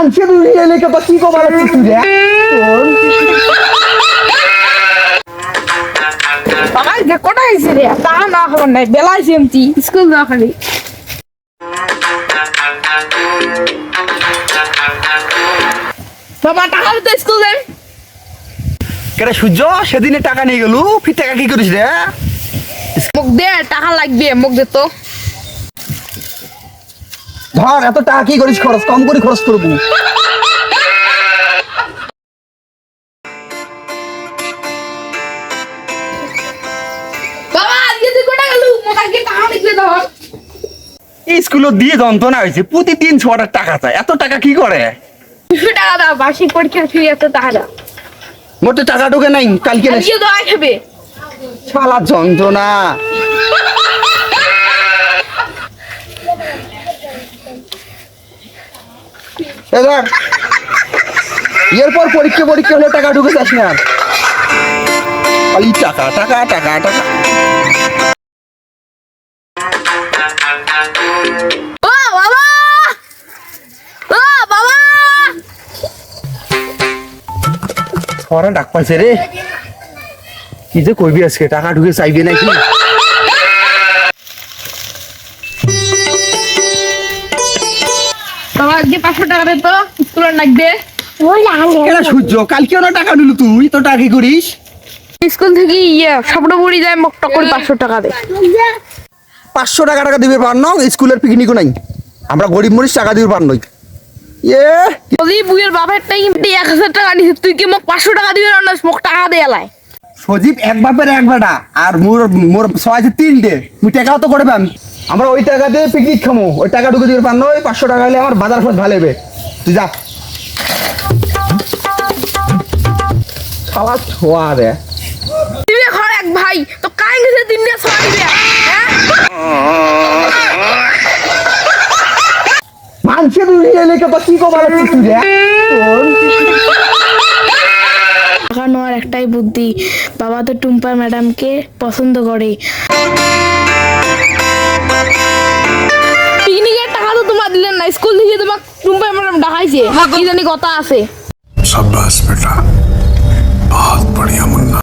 মানুষের উড়িয়ে লেখে বা কি কবার তুই রে বাবা যে কোটা হয়েছে রে? তা না খবর নাই বেলা আছে এমতি। স্কুল যাওয়া খালি। বাবা টাকা দিতে স্কুল? যাই কেটে সূর্য সেদিনে টাকা নিয়ে গেলু ফির টাকা কি করিস রে? মুখ দে টাকা লাগবে মুখ দে তো। ধর এত টাকা কি করিস? খরচ কম করে খরচ করব। স্কুলে দিয়ে যন্ত্রণা হয়েছে প্রতিদিন ছটা টাকা চায়। এত টাকা কি করে? দুশো টাকা দাও বার্ষিক পরীক্ষার ফি এত টাকা দাও। মোটে টাকা ঢুকে নাই কালকে খাবে। শালা যন্ত্রণা। এবার এরপর পরীক্ষা পরীক্ষা হলে টাকা ঢুকে যাস না আর। খালি টাকা টাকা টাকা টাকা। ও বাবা! ও বাবা! ছড়া ডাক পাইছে রে। কি যে কইবি আজকে? টাকা ঢুকে চাইবি নাকি? বাবা আজকে পাঁচশো টাকা দে তো স্কুলের লাগবে কেন সূর্য? কালকেও না টাকা নিলু তুই? তো টাকা করিস? স্কুল থেকে ইয়ে স্বপ্ন বুড়ি যায় মোক টকর পাঁচশো টাকা দে। পাঁচশো টাকা টাকা দিবে পার না স্কুলের পিকনিকও নাই। আমরা গরিব মরিচ টাকা দিবে পার নই এ যদি বুয়ের বাপের টাই এক হাজার টাকা নিছে তুই কি মোক পাঁচশো টাকা দিবি না মোক টাকা দে এলাই সজীব এক বাপের এক বেটা আর মোর মোর ছয় তিনটে মুই টাকাও তো করে পাম। আমরা ওই টাকা দিয়ে পিকনিক খামো। ওই টাকা ঢুকে দিবে পার নই পাঁচশো টাকা হলে আমার বাজার খরচ ভালো হবে। তুই যা। খাওয়া ছোয়া রে। এক ভাই তো কাই গেছে দিবে হ্যাঁ? কি কবার তুই রে? টাকা নেওয়ার একটাই বুদ্ধি। বাবা তো টুম্পা ম্যাডামকে পছন্দ করে। পিকনিকের টাকা তো তোমার দিলেন স্কুল থেকে তোমার টুম্পা ম্যাডাম ডাকাইছে হ্যাঁ কি জানি কথা আছে। সাব্বাস বেটা বহুত বড়িয়া মুন্না।